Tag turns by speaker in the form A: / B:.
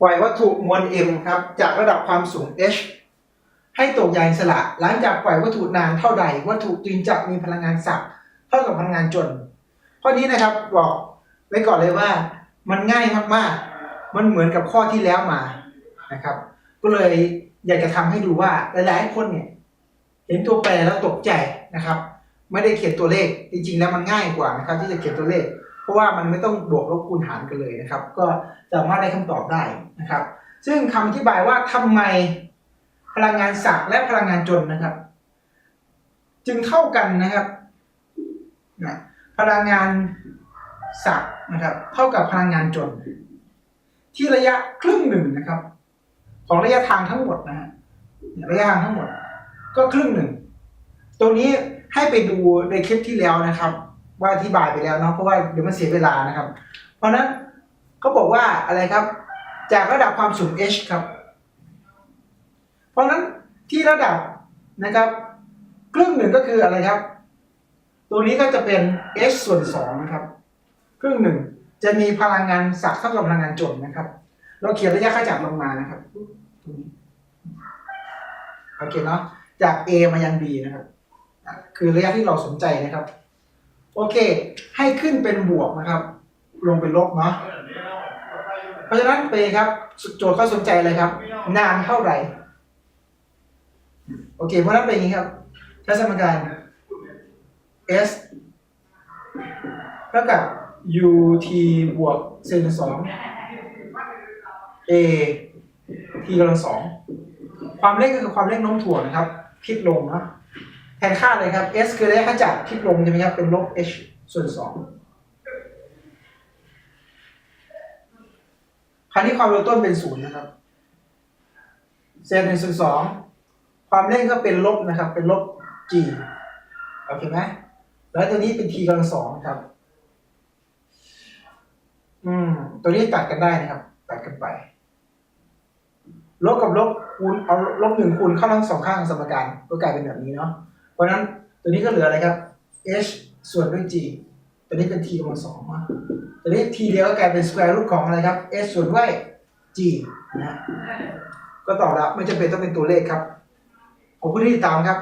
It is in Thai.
A: ปล่อยวัตถุมวล m ครับจากระดับความสูง h ให้ตกยางอิสระหลังจากปล่อยวัตถุนานเท่าใด วัตถุจึงจะมีพลังงานสักเท่ากับพลังงานจนข้อนี้นะครับบอกไว้ก่อนเลยว่ามันง่ายมากๆ มันเหมือนกับข้อที่แล้วมานะครับ ก็เลยอยากจะทำให้ดูว่าหลายๆคนเนี่ยเห็นตัวแปรแล้วตกใจนะครับ ไม่ได้เขียนตัวเลขจริงๆแล้วมันง่ายกว่านะครับ ที่จะเขียนตัวเลข เพราะว่ามันไม่ต้องบวกลบคูณหารกันเลยนะครับ ก็สามารถได้คำตอบได้นะครับ ซึ่งคำอธิบายว่าทำไมพลังงานสักและพลังงานจนนะครับ จึงเท่ากันนะครับนะพลังงานสักนะครับ เท่ากับพลังงานจน ที่ระยะครึ่งหนึ่งนะครับ ของระยะทางทั้งหมดนะฮะระยะทางทั้งหมด ก็ครึ่งหนึ่ง ตรงนี้ให้ไปดูในคลิปที่แล้วนะครับ ว่าอธิบายไปแล้วเนาะเพราะว่าเดี๋ยวมันเสียเวลานะครับ เพราะนั้นเขาบอกว่าอะไรครับ จากระดับความสูง h ครับ เพราะนั้นที่ระดับนะครับครึ่งหนึ่งก็คืออะไรครับ ตัวนี้ก็จะเป็น h ส่วนสองนะครับ ครึ่งหนึ่งจะมีพลังงานสักเท่ากับพลังงานจนนะครับ เราเขียนระยะค่าจากลงมานะครับตรงนี้โอเคเนาะจาก A มายัง B นะครับ คือระยะที่เราสนใจนะครับ โอเค ให้ขึ้นเป็นบวกนะครับ ลงเป็นลบเนาะเพราะฉะนั้นไปครับโจทย์เข้อสนใจเลยครับ นานเท่าไหร่ โอเค เพราะนั้นเป็นอย่างนี้ครับใช้สมการ s เท่ากับ ut บวกเซนสอง a t กำลังสองความเร่งก็คือความเร่งโน้มถ่วงนะครับพลิกลงเนาะ แทนค่าเลยครับ s คือระยะขจัดพลิกลงใช่ไหมครับ เป็นลบ h ส่วนสองคราวนี้ความเร็วต้นเป็นศูนย์นะครับเซนหนึ่งส่วนสองความเร่งก็เป็นลบนะครับ เป็นลบ g โอเคไหมแล้วตัวนี้เป็น t กำลังสองครับ อืม ตัวนี้ตัดกันได้นะครับ ตัดกันไปลบกับลบคูณเอาลบหนึ่งคูณเข้าทั้งสองข้างสมการก็กลายเป็นแบบนี้เนาะ เพราะนั้นตัวนี้ก็เหลืออะไรครับ h ส่วนด้วย g ตัวนี้เป็น t กำลังสองตัวนี้ t เดียวก็กลายเป็น square root ของอะไรครับ h ส่วนด้วย g นะฮะก็ตอบแล้วไม่จำเป็นต้องเป็นตัวเลขครับขอบคุณที่ติดตามครับ